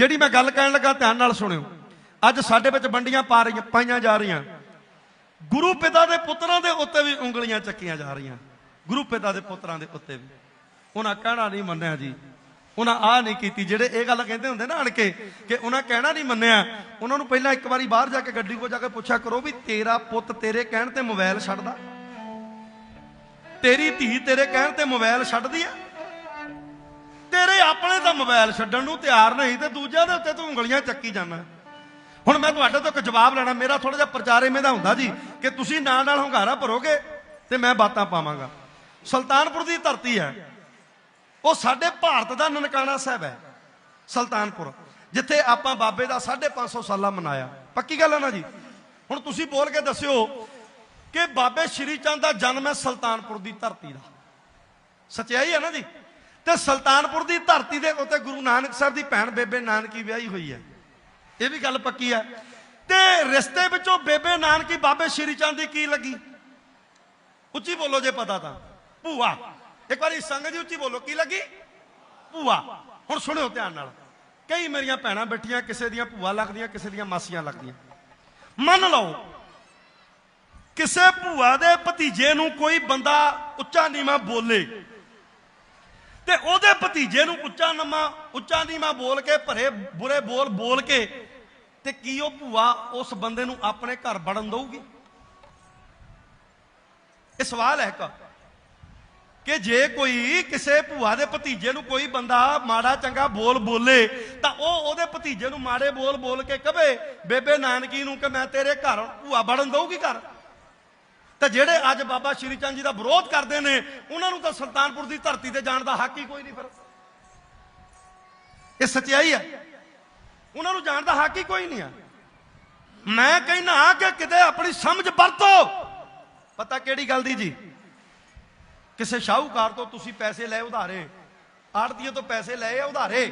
ਜਿਹੜੀ ਮੈਂ ਗੱਲ ਕਹਿਣ ਲੱਗਾ ਧਿਆਨ ਨਾਲ ਸੁਣਿਓ। ਅੱਜ ਸਾਡੇ ਵਿੱਚ ਵੰਡੀਆਂ ਪਾ ਰਹੀਆਂ, ਪਾਈਆਂ ਜਾ ਰਹੀਆਂ। ਗੁਰੂ ਪਿਤਾ ਦੇ ਪੁੱਤਰਾਂ ਦੇ ਉੱਤੇ ਵੀ ਉਂਗਲੀਆਂ ਚੱਕੀਆਂ ਜਾ ਰਹੀਆਂ। ਗੁਰੂ ਪਿਤਾ ਦੇ ਪੁੱਤਰਾਂ ਦੇ ਉੱਤੇ ਵੀ। ਉਹਨਾਂ ਕਹਿਣਾ ਨਹੀਂ ਮੰਨਿਆ ਜੀ। ਉਹਨਾਂ ਆ ਨਹੀਂ ਕੀਤੀ। ਜਿਹੜੇ ਇਹ ਗੱਲ ਕਹਿੰਦੇ ਹੁੰਦੇ ਨਾ ਅਣ ਕੇ ਕਿ ਉਹਨਾਂ ਕਹਿਣਾ ਨਹੀਂ ਮੰਨਿਆ। ਉਹਨਾਂ ਨੂੰ ਪਹਿਲਾਂ ਇੱਕ ਵਾਰੀ ਬਾਹਰ ਜਾ ਕੇ ਗੱਡੀ ਕੋਲ ਜਾ ਕੇ ਪੁੱਛਿਆ ਕਰੋ ਵੀ ਤੇਰਾ ਪੁੱਤ ਤੇਰੇ ਕਹਿਣ ਤੇ ਮੋਬਾਈਲ ਛੱਡਦਾ? ਤੇਰੀ ਧੀ ਤੇਰੇ ਕਹਿਣ ਤੇ ਮੋਬਾਈਲ ਛੱਡਦੀ ਆ? ਤੇਰੇ ਆਪਣੇ ਤਾਂ ਮੋਬਾਈਲ ਛੱਡਣ ਨੂੰ ਤਿਆਰ ਨਹੀਂ ਤੇ ਦੂਜਿਆਂ ਦੇ ਉੱਤੇ ਤੂੰ ਉਂਗਲੀਆਂ ਚੱਕੀ ਜਾਂਦਾ। ਹੁਣ ਮੈਂ ਤੁਹਾਡੇ ਤੋਂ ਇੱਕ ਜਵਾਬ ਲੈਣਾ, ਮੇਰਾ ਥੋੜਾ ਜਿਹਾ ਪ੍ਰਚਾਰ ਇਵੇਂ ਦਾ ਹੁੰਦਾ ਜੀ ਕਿ ਤੁਸੀਂ ਨਾਲ ਨਾਲ ਹੰਗਾਰਾ ਭਰੋਗੇ ਤੇ ਮੈਂ ਬਾਤਾਂ ਪਾਵਾਂਗਾ। ਸੁਲਤਾਨਪੁਰ ਦੀ ਧਰਤੀ ਹੈ। ਉਹ ਸਾਡੇ ਭਾਰਤ ਦਾ ਨਨਕਾਣਾ ਸਾਹਿਬ ਹੈ, ਸੁਲਤਾਨਪੁਰ, ਜਿੱਥੇ ਆਪਾਂ ਬਾਬੇ ਦਾ 550 ਸਾਲਾ ਮਨਾਇਆ। ਪੱਕੀ ਗੱਲ ਹੈ ਨਾ ਜੀ? ਹੁਣ ਤੁਸੀਂ ਬੋਲ ਕੇ ਦੱਸਿਓ ਕਿ ਬਾਬੇ ਸ਼੍ਰੀ ਚੰਦ ਦਾ ਜਨਮ ਹੈ ਸੁਲਤਾਨਪੁਰ ਦੀ ਧਰਤੀ ਦਾ। ਸਚਾਈ ਹੈ ਨਾ ਜੀ? ਤੇ ਸੁਲਤਾਨਪੁਰ ਦੀ ਧਰਤੀ ਦੇ ਉੱਤੇ ਗੁਰੂ ਨਾਨਕ ਸਾਹਿਬ ਦੀ ਭੈਣ ਬੇਬੇ ਨਾਨਕੀ ਵਿਆਹੀ ਹੋਈ ਹੈ। ਇਹ ਵੀ ਗੱਲ ਪੱਕੀ ਹੈ। ਤੇ ਰਿਸ਼ਤੇ ਵਿੱਚੋਂ ਬੇਬੇ ਨਾਨਕੀ ਬਾਬੇ ਸ਼੍ਰੀ ਚੰਦ ਦੀ ਕੀ ਲੱਗੀ? ਉੱਚੀ ਬੋਲੋ ਜੇ ਪਤਾ ਤਾਂ। ਭੂਆ। ਇੱਕ ਵਾਰੀ ਸੰਗਤ ਜੀ ਉੱਚੀ ਬੋਲੋ, ਕੀ ਲੱਗੀ? ਭੂਆ। ਹੁਣ ਸੁਣਿਓ ਧਿਆਨ ਨਾਲ। ਕਈ ਮੇਰੀਆਂ ਭੈਣਾਂ ਬੈਠੀਆਂ, ਕਿਸੇ ਦੀਆਂ ਭੂਆ ਲੱਗਦੀਆਂ, ਕਿਸੇ ਦੀਆਂ ਮਾਸੀਆਂ ਲੱਗਦੀਆਂ। ਮੰਨ ਲਓ, ਕਿਸੇ ਭੂਆ ਦੇ ਭਤੀਜੇ ਨੂੰ ਕੋਈ ਬੰਦਾ ਉੱਚਾ ਨੀਵਾਂ ਬੋਲੇ। ਤੇ ਉਹਦੇ ਭਤੀਜੇ ਨੂੰ ਉੱਚਾ ਨਮਾ, ਉੱਚਾ ਨੀਵਾਂ ਬੋਲ ਕੇ, ਭਰੇ ਬੁਰੇ ਬੋਲ ਬੋਲ ਕੇ ਤੇ ਕੀ ਉਹ ਭੂਆ ਉਸ ਬੰਦੇ ਨੂੰ ਆਪਣੇ ਘਰ ਵੜਨ ਦਊਗੀ? ਇਹ ਸਵਾਲ ਹੈ ਇੱਕ। ਕਿ ਜੇ ਕੋਈ ਕਿਸੇ ਭੂਆ ਦੇ ਭਤੀਜੇ ਨੂੰ ਕੋਈ ਬੰਦਾ ਮਾੜਾ ਚੰਗਾ ਬੋਲ ਬੋਲੇ, ਤਾਂ ਉਹ ਉਹਦੇ ਭਤੀਜੇ ਨੂੰ ਮਾੜੇ ਬੋਲ ਬੋਲ ਕੇ ਕਵੇ, ਬੇਬੇ ਨਾਨਕੀ ਨੂੰ ਕਿ ਮੈਂ ਤੇਰੇ ਘਰ ਭੂਆ ਵੜਨ ਦਊਗੀ ਘਰ? ਤੇ ਜਿਹੜੇ ਅੱਜ ਬਾਬਾ ਸ਼੍ਰੀ ਚੰਦ ਜੀ ਦਾ ਵਿਰੋਧ ਕਰਦੇ ਨੇ, ਉਹਨਾਂ ਨੂੰ ਤਾਂ ਸੁਲਤਾਨਪੁਰ ਦੀ ਧਰਤੀ ਤੇ ਜਾਣ ਦਾ ਹੱਕ ਹੀ ਕੋਈ ਨਹੀਂ ਫਿਰ। ਇਹ ਸਚਾਈ ਹੈ। ਉਹਨਾਂ ਨੂੰ ਜਾਣ ਦਾ ਹੱਕ ਹੀ ਕੋਈ ਨਹੀਂ ਆ ਮੈਂ ਕਹਿੰਦਾ ਕਿ ਕਿਤੇ ਆਪਣੀ ਸਮਝ ਵਰਤੋ। ਪਤਾ ਕਿਹੜੀ ਗੱਲ ਦੀ ਜੀ? ਕਿਸੇ ਸ਼ਾਹੂਕਾਰ ਤੋਂ ਤੁਸੀਂ ਪੈਸੇ ਲਏ ਉਧਾਰੇ, ਆੜਤੀਏ ਤੋਂ ਪੈਸੇ ਲਏ ਆ ਉਧਾਰੇ,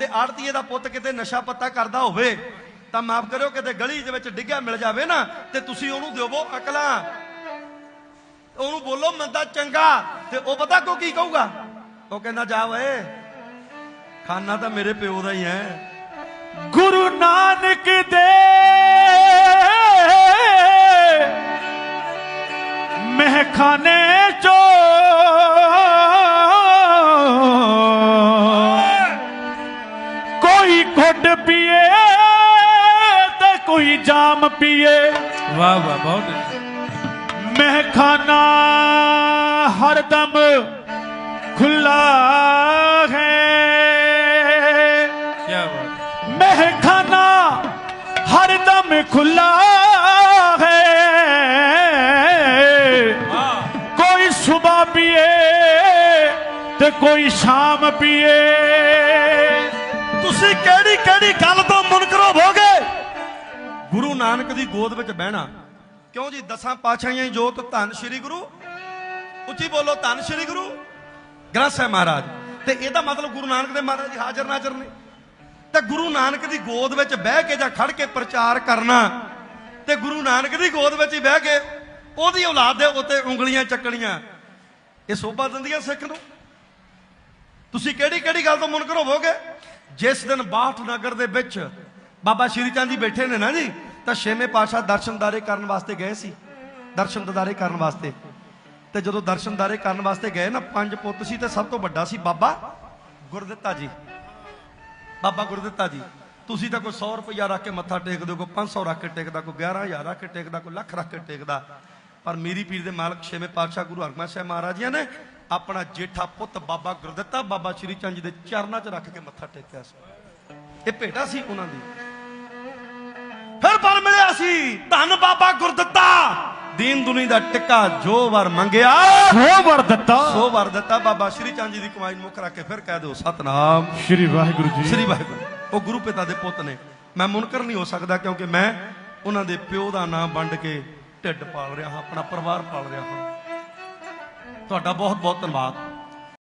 ਤੇ ਆੜਤੀਏ ਦਾ ਪੁੱਤ ਕਿਤੇ ਨਸ਼ਾ ਪੱਤਾ ਕਰਦਾ ਹੋਵੇ, ਤਾਂ ਮਾਫ ਕਰਿਓ, ਕਿਤੇ ਗਲੀ ਦੇ ਵਿੱਚ ਡਿੱਗਿਆ ਮਿਲ ਜਾਵੇ ਨਾ, ਤੇ ਤੁਸੀਂ ਉਹਨੂੰ ਦਿਵੋ ਅਕਲਾਂ। ਉਹਨੂੰ ਬੋਲੋ ਮੰਦਾ ਚੰਗਾ। ਤੇ ਉਹ ਪਤਾ ਕੋ ਕੀ ਕਹੂਗਾ? ਉਹ ਕਹਿੰਦਾ, ਜਾ ਓਏ, ਖਾਨਾ ਤਾਂ ਮੇਰੇ ਪਿਓ ਦਾ ਹੀ ਹੈ। ਗੁਰੂ ਨਾਨਕ ਦੇ ਮਹਿਖਾਨੇ ਚੋ ਕੋਈ ਘੁੱਟ ਪੀਏ ਤੇ ਕੋਈ ਜਾਮ ਪੀਏ। ਵਾਹ ਵਾਹ, ਬਹੁਤ ਮਹਿਖਾਨਾ ਹਰਦਮ ਖੁੱਲਾ ਹੈ। ਕੀ ਬਾਤ। ਮਹਿਖਾਨਾ ਹਰਦਮ ਖੁੱਲਾ ਹੈ। ਕੋਈ ਸਵੇਰ ਪੀਏ ਤੇ ਕੋਈ ਸ਼ਾਮ ਪੀਏ। ਤੁਸੀਂ ਕਿਹੜੀ ਕਿਹੜੀ ਗੱਲ ਤੋਂ ਮੁਨਕਰ ਹੋਵੋਗੇ ਗੁਰੂ ਨਾਨਕ ਦੀ ਗੋਦ ਵਿੱਚ ਬਹਿਣਾ। ਕਿਉਂ ਜੀ? ਦਸਾਂ ਪਾਤਸ਼ਾਹੀਆਂ ਦੀ ਜੋਤ ਧੰਨ ਸ੍ਰੀ ਗੁਰੂ। ਉੱਚੀ ਬੋਲੋ, ਧੰਨ ਸ੍ਰੀ ਗੁਰੂ। ਗ੍ਰੰਥ ਸਾਹਿਬ ਮਹਾਰਾਜ। ਤੇ ਇਹਦਾ ਮਤਲਬ ਗੁਰੂ ਨਾਨਕ ਦੇ ਮਹਾਰਾਜ ਜੀ ਹਾਜ਼ਰ ਨਾਜ਼ਰ ਨੇ। ਤੇ ਗੁਰੂ ਨਾਨਕ ਦੀ ਗੋਦ ਵਿੱਚ ਬਹਿ ਕੇ ਜਾਂ ਖੜ ਕੇ ਪ੍ਰਚਾਰ ਕਰਨਾ, ਤੇ ਗੁਰੂ ਨਾਨਕ ਦੀ ਗੋਦ ਵਿੱਚ ਹੀ ਬਹਿ ਕੇ ਉਹਦੀ ਔਲਾਦ ਦੇ ਉੱਤੇ ਉਂਗਲੀਆਂ ਚੱਕਣੀਆਂ, ਇਹ ਸੋਭਾ ਦਿੰਦੀਆਂ ਸਿੱਖ ਨੂੰ। ਤੁਸੀਂ ਕਿਹੜੀ ਕਿਹੜੀ ਗੱਲ ਤੋਂ ਮੁਨਕਰ ਹੋਵੋਗੇ? ਜਿਸ ਦਿਨ ਬਾਠ ਨਗਰ ਦੇ ਵਿੱਚ ਬਾਬਾ ਸ਼੍ਰੀ ਚੰਦ ਜੀ ਬੈਠੇ ਨੇ ਨਾ ਜੀ ਤਾਂ ਛੇਵੇਂ ਪਾਤਸ਼ਾਹ ਦਰਸ਼ਨਦਾਰੇ ਕਰਨ ਵਾਸਤੇ ਗਏ ਸੀ। ਦਰਸ਼ਨ ਦਿਦਾਰੇ ਕਰਨ ਵਾਸਤੇ। ਤੇ ਜਦੋਂ ਦਰਸ਼ਨਦਾਰੇ ਕਰਨ ਵਾਸਤੇ ਗਏ ਨਾ, ਪੰਜ ਪੁੱਤ ਸੀ ਤੇ ਸਭ ਤੋਂ ਵੱਡਾ ਸੀ ਬਾਬਾ ਗੁਰਦਿੱਤਾ ਜੀ। ਬਾਬਾ ਗੁਰਦਿੱਤਾ ਜੀ, ਤੁਸੀਂ ਤਾਂ ਕੋਈ 100 ਰੁਪਇਆ ਰੱਖ ਕੇ ਮੱਥਾ ਟੇਕਦੇ ਹੋ ਕੋਈ 500 ਰੱਖ ਕੇ ਟੇਕਦਾ, ਕੋਈ 11000 ਰੱਖ ਕੇ ਟੇਕਦਾ, ਕੋਈ ਲੱਖ ਰੱਖ ਕੇ ਟੇਕਦਾ। ਪਰ ਮੇਰੀ ਪੀਰ ਦੇ ਮਾਲਕ ਛੇਵੇਂ ਪਾਤਸ਼ਾਹ ਗੁਰੂ ਹਰਗੋਬਿੰਦ ਸਾਹਿਬ ਮਹਾਰਾਜ ਜੀ ਨੇ ਆਪਣਾ ਜੇਠਾ ਪੁੱਤ ਬਾਬਾ ਗੁਰਦਿੱਤਾ, ਬਾਬਾ ਸ਼੍ਰੀ ਚੰਦ ਜੀ ਦੇ ਚਰਨਾਂ 'ਚ ਰੱਖ ਕੇ ਮੱਥਾ ਟੇਕਿਆ ਸੀ। ਇਹ ਭੇਟਾ ਸੀ ਉਹਨਾਂ ਦੀ। ਪਰ ਮਿਲਿਆ ਸੀ। ਧੰਨ ਬਾਬਾ ਗੁਰਦਿੱਤਾ। ਦੀਨ ਦੁਨੀ ਦਾ ਟਿੱਕਾ ਜੋ ਵਰ ਮੰਗਿਆ। ਹੋ ਵਰ ਦਿੱਤਾ। ਸੋ ਵਰ ਦਿੱਤਾ। ਬਾਬਾ ਸ਼੍ਰੀ ਚੰਦ ਜੀ ਦੀ ਕਮਾਈ ਨੂੰ ਮੁੱਖ ਰੱਖ ਕੇ ਫਿਰ ਕਹਿ ਦਿਓ ਸਤਨਾਮ। ਸ਼੍ਰੀ ਵਾਹਿਗੁਰੂ ਜੀ। ਸ੍ਰੀ ਵਾਹਿਗੁਰੂ ਉਹ ਗੁਰੂ ਪਿਤਾ ਦੇ ਪੁੱਤ ਨੇ। ਮੈਂ ਮੁਨਕਰ ਨਹੀਂ ਹੋ ਸਕਦਾ ਕਿਉਂਕਿ ਮੈਂ ਉਹਨਾਂ ਦੇ ਪਿਓ ਦਾ ਨਾਮ ਵੰਡ ਕੇ ਢਿੱਡ ਪਾਲ ਰਿਹਾ ਹਾਂ ਆਪਣਾ ਪਰਿਵਾਰ ਪਾਲ ਰਿਹਾ ਹਾਂ। ਤੁਹਾਡਾ ਬਹੁਤ ਬਹੁਤ ਧੰਨਵਾਦ।